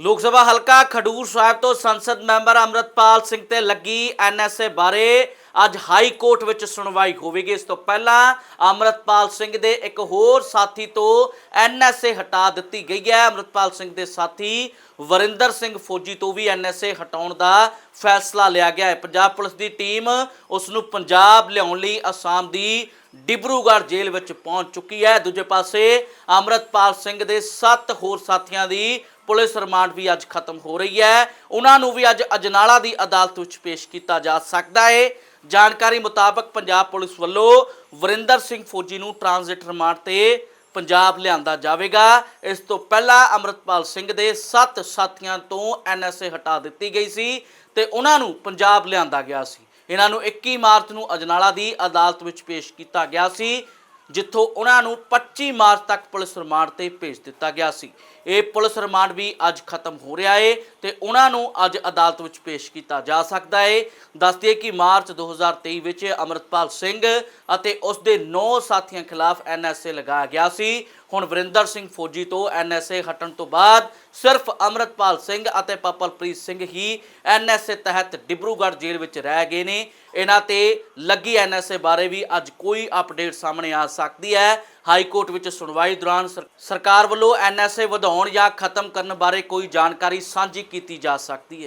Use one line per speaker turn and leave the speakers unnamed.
ਲੋਕ ਸਭਾ ਹਲਕਾ ਖਡੂਰ ਸਾਹਿਬ ਤੋਂ ਸੰਸਦ ਮੈਂਬਰ ਅਮਰਤਪਾਲ ਸਿੰਘ ਤੇ ਲੱਗੀ ਐਨਐਸਏ ਬਾਰੇ ਅੱਜ ਹਾਈ ਕੋਰਟ ਵਿੱਚ ਸੁਣਵਾਈ ਹੋਵੇਗੀ। ਇਸ ਤੋਂ ਪਹਿਲਾਂ ਅਮਰਤਪਾਲ ਸਿੰਘ ਦੇ ਇੱਕ ਹੋਰ ਸਾਥੀ ਤੋਂ ਐਨਐਸਏ ਹਟਾ ਦਿੱਤੀ ਗਈ ਹੈ। ਅਮਰਤਪਾਲ ਸਿੰਘ ਦੇ ਸਾਥੀ ਵਰਿੰਦਰ ਸਿੰਘ ਫੌਜੀ ਤੋਂ ਵੀ ਐਨਐਸਏ ਹਟਾਉਣ ਦਾ ਫੈਸਲਾ ਲਿਆ ਗਿਆ ਹੈ। ਪੰਜਾਬ ਪੁਲਿਸ ਦੀ ਟੀਮ ਉਸ ਨੂੰ ਪੰਜਾਬ ਲਿਆਉਣ ਲਈ ਅਸਾਮ ਦੀ ਡਿਬਰੂਗੜ੍ਹ ਜੇਲ੍ਹ ਵਿੱਚ ਪਹੁੰਚ ਚੁੱਕੀ ਹੈ। ਦੂਜੇ ਪਾਸੇ ਅਮਰਤਪਾਲ ਸਿੰਘ ਦੇ 7 ਹੋਰ ਸਾਥੀਆਂ ਦੀ ਪੁਲਿਸ ਰਿਮਾਂਡ ਵੀ ਅੱਜ ਖਤਮ ਹੋ ਰਹੀ ਹੈ। ਉਹਨਾਂ ਨੂੰ ਵੀ ਅੱਜ ਅਜਨਾਲਾ ਦੀ ਅਦਾਲਤ ਵਿੱਚ ਪੇਸ਼ ਕੀਤਾ ਜਾ ਸਕਦਾ ਹੈ। ਜਾਣਕਾਰੀ ਮੁਤਾਬਕ ਪੰਜਾਬ ਪੁਲਿਸ ਵੱਲੋਂ ਵਰਿੰਦਰ ਸਿੰਘ ਫੌਜੀ ਨੂੰ ਟ੍ਰਾਂਜ਼ਿਟ ਰਿਮਾਂਡ ਤੇ ਪੰਜਾਬ ਲਿਆਂਦਾ ਜਾਵੇਗਾ। ਇਸ ਤੋਂ ਪਹਿਲਾਂ ਅਮਰਤਪਾਲ ਸਿੰਘ ਦੇ 7 ਸਾਥੀਆਂ ਤੋਂ ਐਨਐਸਏ ਹਟਾ ਦਿੱਤੀ ਗਈ ਸੀ ਤੇ ਉਹਨਾਂ ਨੂੰ ਪੰਜਾਬ ਲਿਆਂਦਾ ਗਿਆ ਸੀ। ਇਹਨਾਂ ਨੂੰ 21 ਮਾਰਚ ਨੂੰ ਅਜਨਾਲਾ ਦੀ ਅਦਾਲਤ ਵਿੱਚ ਪੇਸ਼ ਕੀਤਾ ਗਿਆ ਸੀ। ਜਿੱਥੋਂ ਉਹਨਾਂ ਨੂੰ 25 ਮਾਰਚ ਤੱਕ ਪੁਲਿਸ ਰਿਮਾਂਡ ਤੇ ਭੇਜ ਦਿੱਤਾ ਗਿਆ ਸੀ। ਇਹ ਪੁਲਿਸ ਰਿਮਾਂਡ ਵੀ ਅੱਜ ਖਤਮ ਹੋ ਰਿਹਾ ਏ ਤੇ ਉਹਨਾਂ ਨੂੰ ਅੱਜ ਅਦਾਲਤ ਵਿੱਚ ਪੇਸ਼ ਕੀਤਾ ਜਾ ਸਕਦਾ ਹੈ ਦੱਸਦੀਏ ਕਿ ਮਾਰਚ 2023 ਵਿੱਚ ਅਮਰਤਪਾਲ ਸਿੰਘ ਅਤੇ ਉਸ ਦੇ 9 ਸਾਥੀਆਂ ਖਿਲਾਫ ਐਨਐਸਏ ਲਗਾਇਆ ਗਿਆ ਸੀ। ਹੁਣ ਵਰਿੰਦਰ ਸਿੰਘ ਫੌਜੀ ਤੋਂ ਐਨਐਸਏ ਹਟਣ ਤੋਂ ਬਾਅਦ ਸਿਰਫ ਅਮਰਤਪਾਲ ਸਿੰਘ ਅਤੇ ਪਪਲਪ੍ਰੀਤ ਸਿੰਘ ਹੀ ਐਨਐਸਏ ਤਹਿਤ ਡਿਬਰੂਗੜ੍ਹ ਜੇਲ੍ਹ ਵਿੱਚ ਰਹਿ ਗਏ ਨੇ। ਇਹਨਾਂ ਤੇ ਲੱਗੀ ਐਨਐਸਏ ਬਾਰੇ ਵੀ ਅੱਜ ਕੋਈ ਅਪਡੇਟ ਸਾਹਮਣੇ ਆ ਸਕਦੀ ਹੈ। ਹਾਈ ਕੋਰਟ ਵਿੱਚ ਸੁਣਵਾਈ ਦੌਰਾਨ ਸਰ- ਸਰਕਾਰ ਵੱਲੋਂ ਐਨਐਸਏ ਵਧਾਉਣ ਜਾਂ ਖਤਮ ਕਰਨ ਬਾਰੇ ਕੋਈ ਜਾਣਕਾਰੀ ਸਾਂਝੀ ਕੀਤੀ ਜਾ ਸਕਦੀ ਹੈ।